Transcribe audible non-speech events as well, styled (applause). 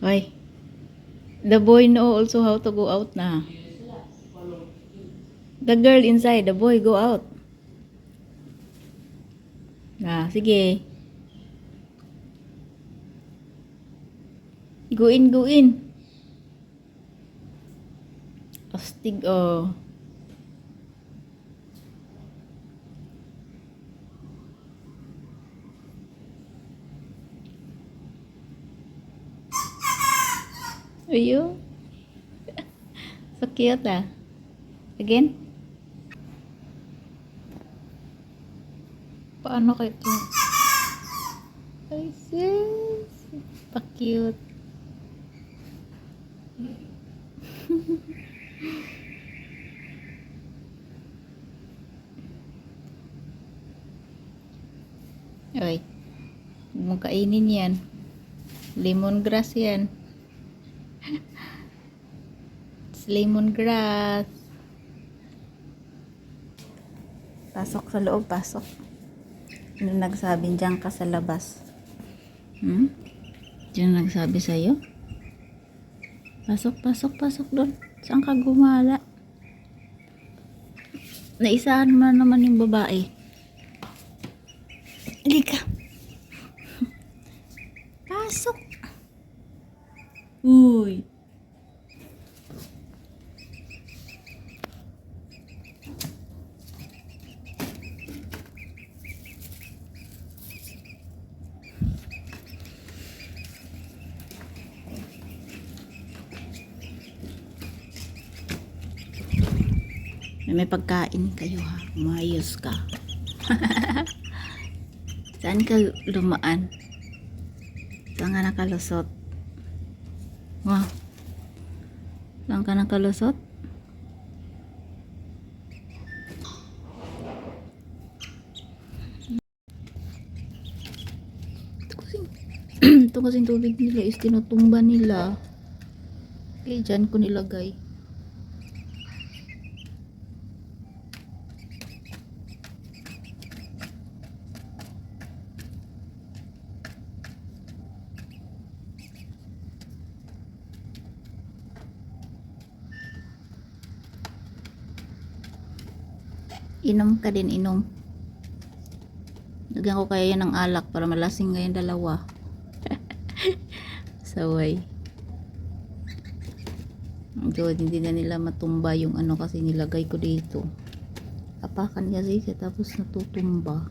Hoy. The boy know also how to go out na. The girl inside, the boy go out. Ah, sige. Go in, go in. Astig, oh. Ayun. so cute ah. Again? Paano kayo ito? Ay, sis. Pa-cute. (laughs) Oy. Huwag mong kainin yan. Lemongrass yan. It's lemongrass. Pasok sa loob, pasok. Ano nagsabi dyan ka sa labas? Hmm? Diyan nagsabi sa'yo? Pasok, pasok, pasok doon. Saan ka gumala? Naisahan mo na naman yung babae. Halika. (laughs) Pasok. Uy. May pagkain kayo ha. Umayos ka. (laughs) Saan ka lumaan? Saan ka nakalusot? Wow. Saan ka nakalusot? Ito kasing, tubig nila is tinutumba nila. Okay, dyan ko nilagay. Inom ka din, inom. Lagyan ko kaya yan ng alak para malasing ngayon dalawa. (laughs) Saway. God, hindi na nila matumba yung ano kasi nilagay ko dito. Apakan kasi tapos natutumba.